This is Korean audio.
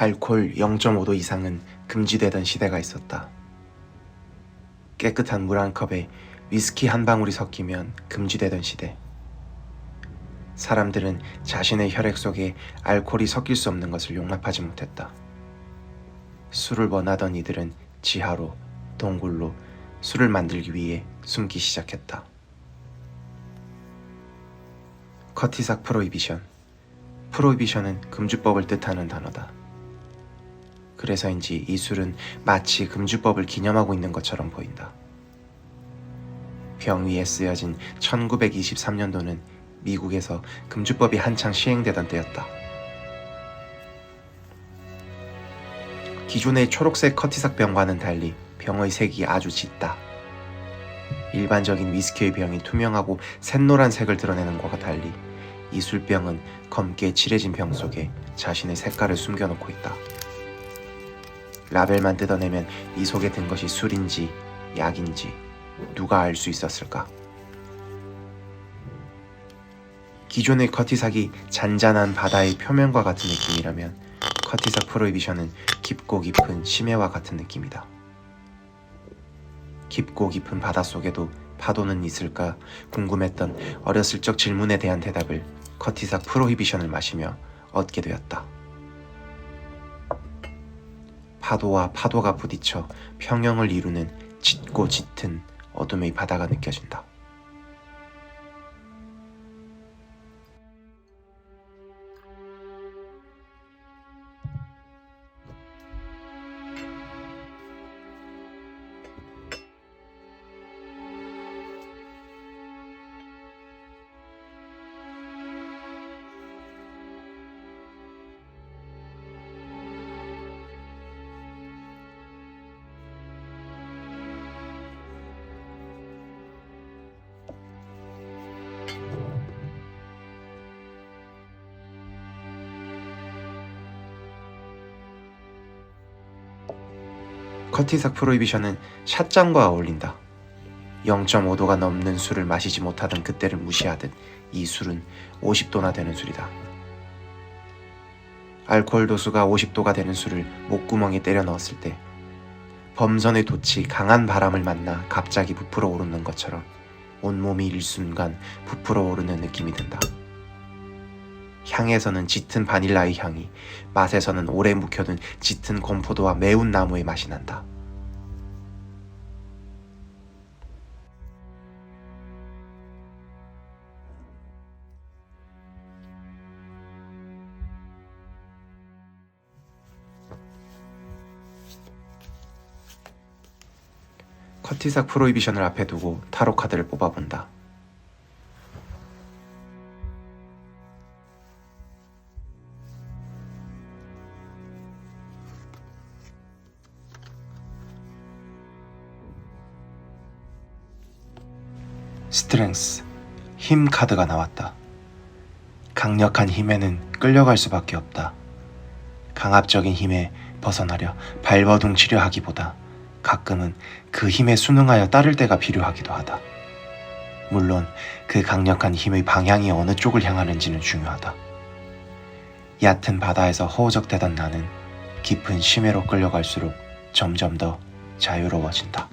알코올 0.5도 이상은 금지되던 시대가 있었다. 깨끗한 물 한 컵에 위스키 한 방울이 섞이면 금지되던 시대. 사람들은 자신의 혈액 속에 알코올이 섞일 수 없는 것을 용납하지 못했다. 술을 원하던 이들은 지하로, 동굴로 술을 만들기 위해 숨기 시작했다. 커티삭 프로이비션. 프로이비션은 금주법을 뜻하는 단어다. 그래서인지 이 술은 마치 금주법을 기념하고 있는 것처럼 보인다. 병 위에 쓰여진 1923년도는 미국에서 금주법이 한창 시행되던 때였다. 기존의 초록색 커티삭 병과는 달리 병의 색이 아주 짙다. 일반적인 위스키의 병이 투명하고 샛노란 색을 드러내는 것과 달리 이 술병은 검게 칠해진 병 속에 자신의 색깔을 숨겨놓고 있다. 라벨만 뜯어내면 이 속에 든 것이 술인지 약인지 누가 알 수 있었을까? 기존의 커티삭이 잔잔한 바다의 표면과 같은 느낌이라면 커티삭 프로이비션은 깊고 깊은 심해와 같은 느낌이다. 깊고 깊은 바다 속에도 파도는 있을까 궁금했던 어렸을 적 질문에 대한 대답을 커티삭 프로히비션을 마시며 얻게 되었다. 파도와 파도가 부딪혀 평형을 이루는 짙고 짙은 어둠의 바다가 느껴진다. 커티삭 프로이비션은 샷잔과 어울린다. 0.5도가 넘는 술을 마시지 못하던 그때를 무시하듯 이 술은 50도나 되는 술이다. 알코올 도수가 50도가 되는 술을 목구멍에 때려 넣었을 때 범선의 돛이 강한 바람을 만나 갑자기 부풀어 오르는 것처럼 온몸이 일순간 부풀어 오르는 느낌이 든다. 향에서는 짙은 바닐라의 향이, 맛에서는 오래 묵혀둔 짙은 건포도와 매운 나무의 맛이 난다. 커티삭 프로이비션을 앞에 두고 타로 카드를 뽑아본다. 스트렝스, 힘 카드가 나왔다. 강력한 힘에는 끌려갈 수밖에 없다. 강압적인 힘에 벗어나려 발버둥 치려 하기보다 가끔은 그 힘에 순응하여 따를 때가 필요하기도 하다. 물론 그 강력한 힘의 방향이 어느 쪽을 향하는지는 중요하다. 얕은 바다에서 허우적대던 나는 깊은 심해로 끌려갈수록 점점 더 자유로워진다.